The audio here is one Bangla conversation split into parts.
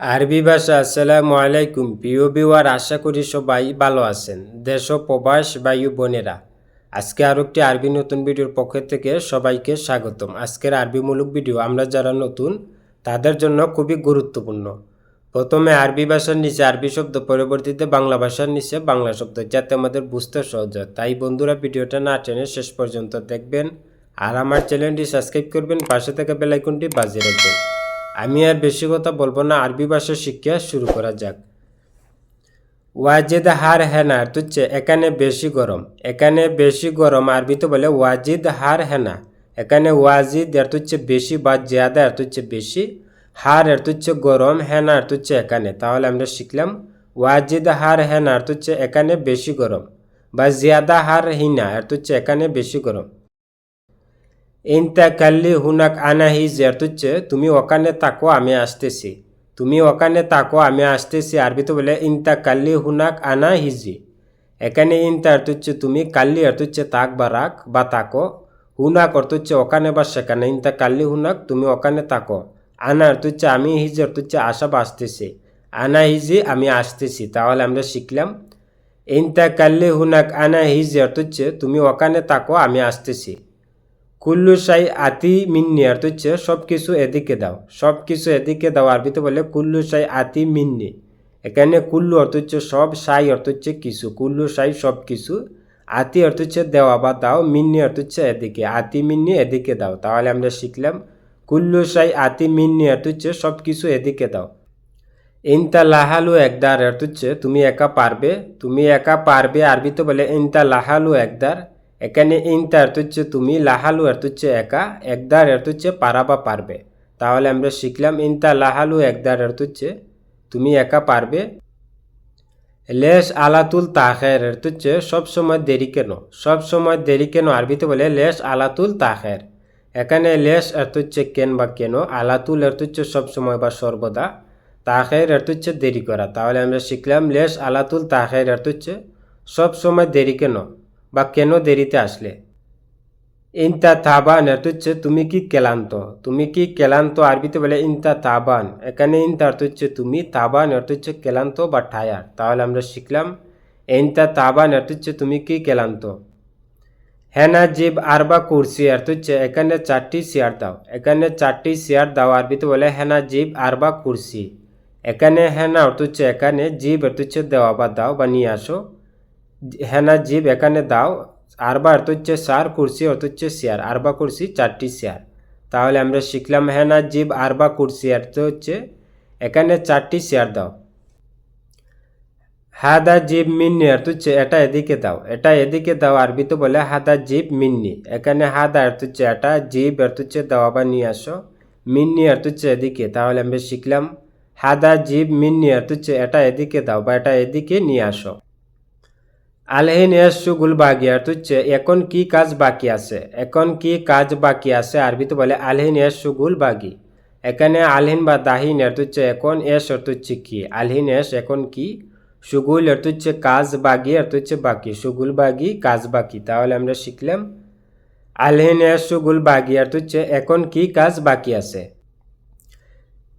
আরবি ভাষা, আসসালামু আলাইকুম। প্রিয় বিওয়ার আশা করি সবাই ভালো আছেন। দেশ ও প্রবাস বায়ু বোনেরা, আজকে আরও একটি আরবি নতুন ভিডিওর পক্ষ থেকে সবাইকে স্বাগতম। আজকের আরবিমূলক ভিডিও, আমরা যারা নতুন, তাদের জন্য খুবই গুরুত্বপূর্ণ। প্রথমে আরবি ভাষার নিচে আরবি শব্দ, পরবর্তীতে বাংলা ভাষার নিচে বাংলা শব্দ, যাতে আমাদের বুঝতে সহজ হয়। তাই বন্ধুরা, ভিডিওটা না টেনে শেষ পর্যন্ত দেখবেন। আর আমার চ্যানেলটি সাবস্ক্রাইব করবেন, পাশে থেকে বেলাইকনটি বাজিয়ে রাখবেন। আমি আর বেশি কথা বলব না, আরবি ভাষা শিক্ষা শুরু করা যাক। ওয়াজিদ হার হেনা হচ্ছে এখানে বেশি গরম। এখানে বেশি গরম আরবিতে বলে ওয়াজিদ হার হেনা। এখানে ওয়াজিদ অর্থ হচ্ছে বেশি বা জিয়াদা অর্থ হচ্ছে বেশি। হার অর্থ হচ্ছে গরম, হেনা অর্থ হচ্ছে এখানে। তাহলে আমরা শিখলাম, ওয়াজিদ হার হেনা অর্থ হচ্ছে এখানে বেশি গরম বা জিয়াদা হার হিনা অর্থ হচ্ছে এখানে বেশি গরম। ইনতা কাল্লি হুনাক আনা হিজ অর্থ হচ্ছে তুমি ওখানে তাকো আমি আসতেছি তুমি ওখানে তাকো আমি আসতেছি আরবিতে বলে ইনতা কাল্লি হুনাক আনা হিজি এখানে ইনতা অর্থ তুমি কাল্লি অর্থ তাক বা রাখ বা তাকো হুনাক অর্থ হচ্ছে ওখানে বা সেখানে ইনতা কাল্লি হুনাক তুমি ওখানে তাকো আনা অর্থ আমি হিজি অর্থ হচ্ছে আসা বা আসতেছি আনা হিজি আমি আসতেছি তাহলে আমরা শিখলাম ইনতা কাল্লি হুনাক আনা হিজি অর্থ তুমি ওখানে তাকো আমি আসতেছি কুল্লু সাই আতি মিন্নি অর্থ হচ্ছে সব কিছু এদিকে দাও। সব কিছু এদিকে দাও আরবিতে বলে কুল্লু সাই আতি মিন্নি এখানে কুল্লু অর্থ হচ্ছে সব সাই অর্থ হচ্ছে কিছু। কুল্লু সাই সব কিছু আতি অর্থ হচ্ছে দেওয়া বা দাও মিন্নি অর্থ হচ্ছে এদিকে। আতি মিন্নি এদিকে দাও। তাহলে আমরা শিখলাম, কুল্লু সাই আতি মিন্নি অর্থ হচ্ছে সব কিছু এদিকে দাও। ইনতা লাহালু একদার অর্থ হচ্ছে তুমি একা পারবে। তুমি একা পারবে আরবিতে বলে ইনতা লাহালু একদার। এখানে ইনতা অর্থ হচ্ছে তুমি, লাহালু অর্থ হচ্ছে একা, একদার অর্থ হচ্ছে পারা বা পারবে। তাহলে আমরা শিখলাম ইনতা লাহালু, একদার অর্থ হচ্ছে তুমি একা পারবে। লেস আলাতুল তাখের অর্থ হচ্ছে সবসময় দেরি কেন? সব সময় দেরি কেন? আরবিতে বলে লেস আলাতুল তাহের এখানে লেস অর্থ হচ্ছে কেন বা কেন? আলাতুল অর্থ হচ্ছে সবসময় বা সর্বদা। তাহের অর্থ হচ্ছে দেরি করা। তাহলে আমরা শিখলাম লেস আলাতুল তাহের অর্থ হচ্ছে সবসময় দেরি কেন? বা কেন দেরিতে আসলে? ইনতা তাবান অর্থ হচ্ছে তুমি কি ক্লান্ত? তুমি কি ক্লান্ত? আরবিতে বলে ইনতা তাবান। এখানে ইনতা অর্থ হচ্ছে তুমি, তাবান অর্থ হচ্ছে ক্লান্ত বা টায়ার তাহলে আমরা শিখলাম, ইনতা তাবান অর্থ হচ্ছে তুমি কি ক্লান্ত? হেনা জিব আরবা কুরসি অর্থ হচ্ছে এখানে চারটি চেয়ার দাও। এখানে চারটি চেয়ার দাও, আরবিতে বলে হেনা জিব আরবা কুরসি। এখানে হেনা অর্থ হচ্ছে এখানে, জিব অর্থ হচ্ছে দেওয়া বা দাও বা নিয়ে আসো। হেনা জিব এখানে দাও। আরবা অর্থ হচ্ছে সার, কুরসি অর্থ হচ্ছে চেয়ার আরবা কুরসি চারটি চেয়ার তাহলে আমরা শিখলাম হেনা জিব, আরবা কুরসি অর্থ হচ্ছে এখানে চারটি চেয়ার দাও। হাদা জিব মিন্নি অর্থ হচ্ছে এটা এদিকে দাও। এটা এদিকে দাও আরবিতে বলে হাদা জিব মিন্নি। এখানে হাদা অর্থ হচ্ছে এটা জিব অর্থ হচ্ছে দেওয়া বা নিয়ে আসো। মিন্নি অর্থ হচ্ছে এদিকে, তাহলে আমরা শিখলাম হাদা জিব মিন্নি অর্থ হচ্ছে এটা এদিকে দাও বা এটা এদিকে নিয়ে আসো। আলহিন সুগুল অর্থ হচ্ছে এখন কি কাজ বাকি আছে? এখন কি কাজ বাকি আছে? আরবিতে বলে আলহিন সুগুল বাগি এখানে আলহিন বা দাহিন অর্থ হচ্ছে এখন এস অর্থ তুচ্ছে কি? আলহিন এস, এখন কি? সুগুল অর্থ হচ্ছে কাজ বাগি অর্থ হচ্ছে বাকি। সুগুল বাগি কাজ বাকি। তাহলে আমরা শিখলাম আলহিন সুগুল বাগি অর্থ হচ্ছে এখন কি কাজ বাকি আছে?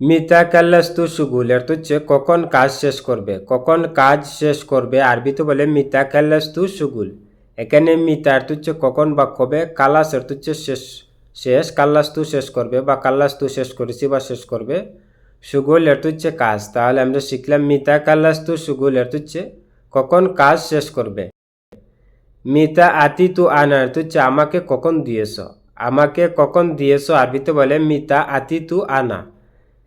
মিতা কাল্লাস্তু সুগুল অর্থ হচ্ছে কখন কাজ শেষ করবে? কখন কাজ শেষ করবে? আরবিতে বলে, মিতা কাল্লাস্তু সুগুল। এখানে মিতা অর্থ হচ্ছে কখন বা কবে কালাস অর্থ হচ্ছে শেষ শেষ, কাল্লাস্তু শেষ করবে বা কাল্লাস্তু শেষ করেছি বা শেষ করবে। সুগুল অর্থ হচ্ছে কাজ। তাহলে আমরা শিখলাম, মিতা কাল্লাস্তু সুগুল অর্থ হচ্ছে কখন কাজ শেষ করবে? মিতা আতি তু আনা অর্থ হচ্ছে আমাকে কখন দিয়েছ? আমাকে কখন দিয়েছ? আরবিতে বলে, মিতা আতি তু আনা।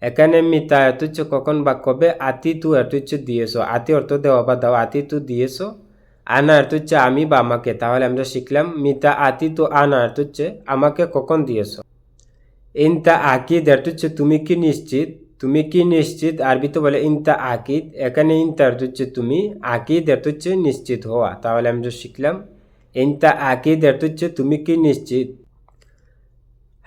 এখানে মিতা এত হচ্ছে কখন বা কবে? আতি তু এত হচ্ছে দিয়েছ। আতি অর্থ দেওয়া বা দাও। আতি তু দিয়েছ। আনা হচ্ছে আমি বা আমাকে। তাহলে আমরা শিখলাম, মিতা আতি তু আনা হচ্ছে আমাকে কখন দিয়েছ? ইনতা আকিদ হচ্ছে তুমি কি নিশ্চিত? তুমি কি নিশ্চিত? আরবিতে বলে ইনতা আকিদ। এখানে ইনতা হচ্ছে তুমি, আকিদ হচ্ছে নিশ্চিত হওয়া। তাহলে আমরা শিখলাম, ইনতা আকিদ হচ্ছে তুমি কি নিশ্চিত?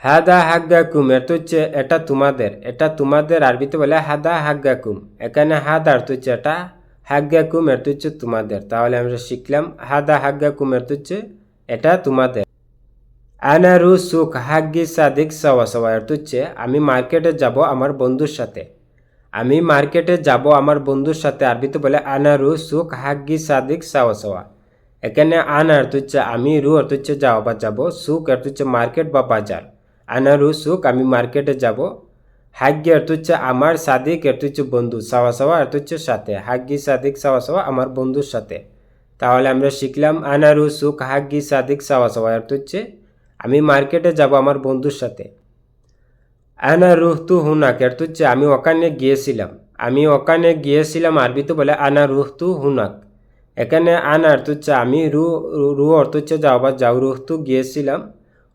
হাদা হাগ্গাকুম এত হচ্ছে এটা তোমাদের। এটা তোমাদের আরবিতে বলে হাদা হাগ্গাকুম। এখানে হাদা অর্থ হচ্ছে এটা, হাগ্গাকুম এত হচ্ছে তোমাদের। তাহলে আমরা শিখলাম হাদা হাগ্গাকুম এত হচ্ছে এটা তোমাদের। আনারু সুখ হাগ্গি সাদিক সাওয়া সাওয়া অর্থ হচ্ছে আমি মার্কেটে যাব আমার বন্ধুর সাথে। আমি মার্কেটে যাব আমার বন্ধুর সাথে আরবিতে বলে আনা রু সুক হাগ্গি সাদিক সাওয়া সাওয়া। এখানে আন অর্থ হচ্ছে আমি, রু অর্থ হচ্ছে যাওয়া বা যাব, সুক অর্থ হচ্ছে মার্কেট বা বাজার। আনা রু সুক আমি মার্কেটে যাব। হাগ্গি অর্থ আমার সাদিক অর্থ হচ্ছে বন্ধু, সাওয়া সাওয়া অর্থ সাথে। হাগ্গি সাদিক, সাওয়া সাওয়া আমার বন্ধুর সাথে। তাহলে আমরা শিখলাম আনা রু সুক হাগ্গি সাদিক, সাওয়া সাওয়া অর্থ হচ্ছে আমি মার্কেটে যাব আমার বন্ধুর সাথে। আনা রুহতু হুনাক হচ্ছে আমি ওখানে গিয়েছিলাম। আমি ওখানে গিয়েছিলাম আরবিতে বলে আনা রুহতু হুনাক। এখানে আনা অর্থ হচ্ছে আমি রু রু অর্থ হচ্ছে যাও বা যাও রুহতু গিয়েছিলাম।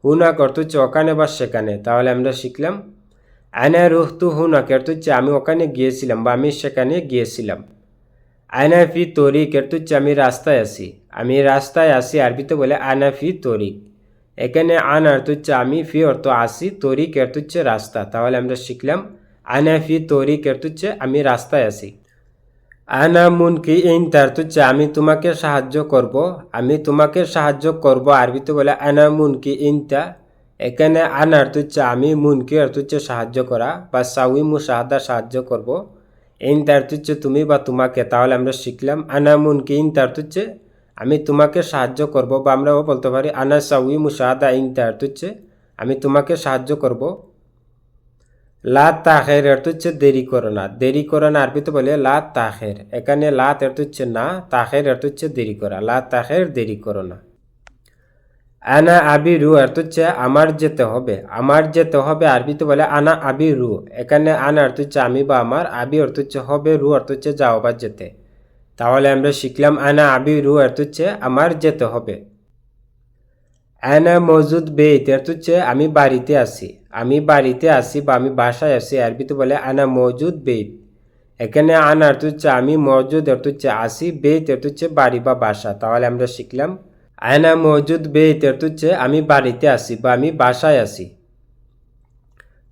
হুনাক অর্থ হচ্ছে ওখানে বা সেখানে তাহলে আমরা শিখলাম আয়না রুহতু হুনাক এর হচ্ছে আমি ওখানে গিয়েছিলাম বা আমি সেখানে গিয়েছিলাম। আয়না ফি তরিক এর হচ্ছে আমি রাস্তায় আছি আমি রাস্তায় আছি আরবিতে বলে আয়না ফি তরিক এখানে আন অর্থ হচ্ছে আমি ফি অর্থ আসি তরিক অর্থ হচ্ছে রাস্তা। তাহলে আমরা শিখলাম আনা ফি তরিক অর্থ হচ্ছে আমি রাস্তায় আছি আনা মুন কি ইন তার হচ্ছে আমি তোমাকে সাহায্য করব, আমি তোমাকে সাহায্য করব আরবিতে বলে আনা মুন কি ইনতা এখানে আনা অর্থ হচ্ছে আমি মুনকি অর্থ হচ্ছে সাহায্য করা বা সাউই মুসাহাদা সাহায্য করব। ইন তার হচ্ছে তুমি বা তোমাকে, তাহলে আমরা শিখলাম আনা মুনকি ইন তার হচ্ছে আমি তোমাকে সাহায্য করব বা আমরাও বলতে পারি আনা সাউই মুসাহাদা ইন তার হচ্ছে আমি তোমাকে সাহায্য করব। লা তাহের অর্থ হচ্ছে দেরি করো না। দেরি করো না আরবিতে বলে লা তাহের এখানে লা অর্থ হচ্ছে না তাহের অর্থ হচ্ছে দেরি করা। লা তাহের দেরি করো না। আনা আবি রু অর্থ হচ্ছে আমার যেতে হবে। আমার যেতে হবে আরবিতে বলে আনা আবি রু এখানে আনা অর্থ হচ্ছে আমি বা আমার। আবি অর্থ হচ্ছে হবে, রু অর্থ হচ্ছে যাও বা যেতে। তাহলে আমরা শিখলাম আনা আবি রু অর্থ হচ্ছে আমার যেতে হবে। আনা মজুদ বেইত অর্থ হচ্ছে আমি বাড়িতে আছি। আমি বাড়িতে আছি বা আমি বাসায় আছি, আরবিতে বলে আনা মজুদ বেদ। এখানে আনা অর্থ হচ্ছে আমি মজুদ, অর্থ হচ্ছে আসি বেইত অর্থ হচ্ছে বাড়ি বা বাসা। তাহলে আমরা শিখলাম। আয়না মজুদ বেইত অর্থ হচ্ছে আমি বাড়িতে আছি বা আমি বাসায় আছি।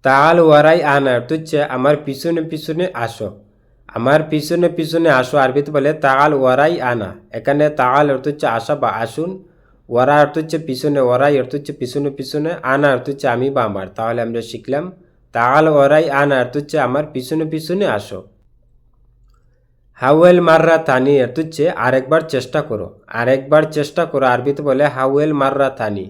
তাল ওয়ারাই আনা হচ্ছে আমার পিছনে পিছনে আসো। আমার পিছনে পিছনে আসো, আরবিতে বলে তাল ওয়ারাই আনা। এখানে তাল অর্থ হচ্ছে আসা বা আসুন। ওয়ারা অর্থ হচ্ছে পিছনে, ওরাই অর্থ হচ্ছে পিছনে পিছনে, আনা অর্থ হচ্ছে আমি বা আমার। তাহলে আমরা শিখলাম তাল ওরাই আনা অর্থ হচ্ছে আমার, পিছনে পিছনে আসো। হাওয়েল মাররা থানি এর হচ্ছে আরেকবার চেষ্টা করো। আরেকবার চেষ্টা করো আরবিতে বলে হাওয়েল মাররা থানি।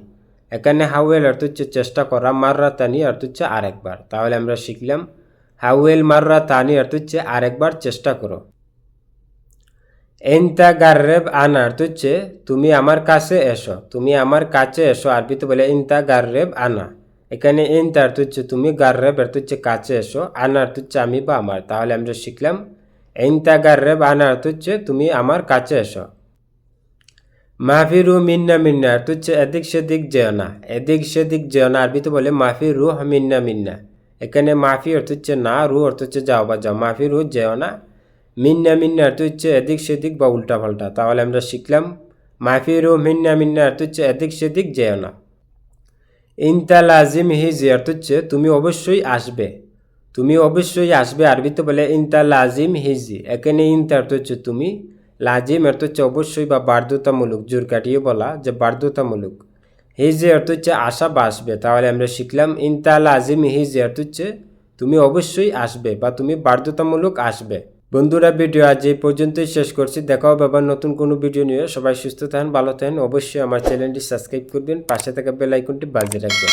এখানে হাওয়েল অর্থ হচ্ছে চেষ্টা করা, মাররা থানি অর্থ হচ্ছে আরেকবার। তাহলে আমরা শিখলাম হাওয়েল মাররা থানি অর্থ হচ্ছে আরেকবার চেষ্টা করো। এনতা গার্রেব আনা অর্থ হচ্ছে তুমি আমার কাছে এসো, তুমি আমার কাছে এসো। আরবিতে বলে ইনতা গার্রেব আনা। এখানে ইনতা অর্থ হচ্ছে তুমি গার্রেব অর্থ হচ্ছে কাছে এসো আনা অর্থ হচ্ছে আমি বা আমার। তাহলে আমরা শিখলাম, এনতা গার্রেব আনা অর্থ হচ্ছে তুমি আমার কাছে এসো। মাফি রু মিন্না। মিন্না হচ্ছে এদিক সেদিক যেও না। এদিক সেদিক যেও না। আরবিতে বলে, মাফি রুহ মিন্না মিন্না। এখানে মাফি অর্থ হচ্ছে, না রু অর্থ হচ্ছে, যাও বা যাও। মাফি রু যেও না। মিন্না মিন্না অর্থ হচ্ছে এদিক সেদিক বা উল্টা পাল্টা। তাহলে আমরা শিখলাম মাফি রু মিন্না মিন্না অর্থ হচ্ছে এদিক সেদিক যেও না। ইনতা লাজিম হিজি অর্থ হচ্ছে, তুমি অবশ্যই আসবে। তুমি অবশ্যই আসবে, আরবিতে বলে ইনতা লাজিম হিজি এখানে ইনতা অর্থ হচ্ছে তুমি, লাজিম অর্থ হচ্ছে অবশ্যই বা বাধ্যতামূলক, জোর কাটিয়ে বলা যে বাধ্যতামূলক। হিজি অর্থ হচ্ছে আসা বা আসবে। তাহলে আমরা শিখলাম, ইনতা লাজিম হিজি অর্থ হচ্ছে তুমি অবশ্যই আসবে বা তুমি বাধ্যতামূলক আসবে। বন্ধুরা, ভিডিও আজ এই পর্যন্তই শেষ করছি। দেখাও হবে আবার নতুন কোনো ভিডিও নিয়ে। সবাই সুস্থ থাকেন, ভালো থাকেন। অবশ্যই আমার চ্যানেলটি সাবস্ক্রাইব করবেন, পাশে থাকা বেল আইকনটি বাজিয়ে রাখবেন।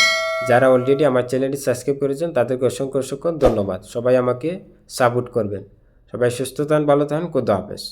যারা অলরেডি আমার চ্যানেলটি সাবস্ক্রাইব করেছেন, তাদেরকে অসংখ্য অসংখ্য ধন্যবাদ। সবাই আমাকে সাপোর্ট করবেন। সবাই সুস্থ থাকেন, ভালো থাকেন। কোদা হাফেজ।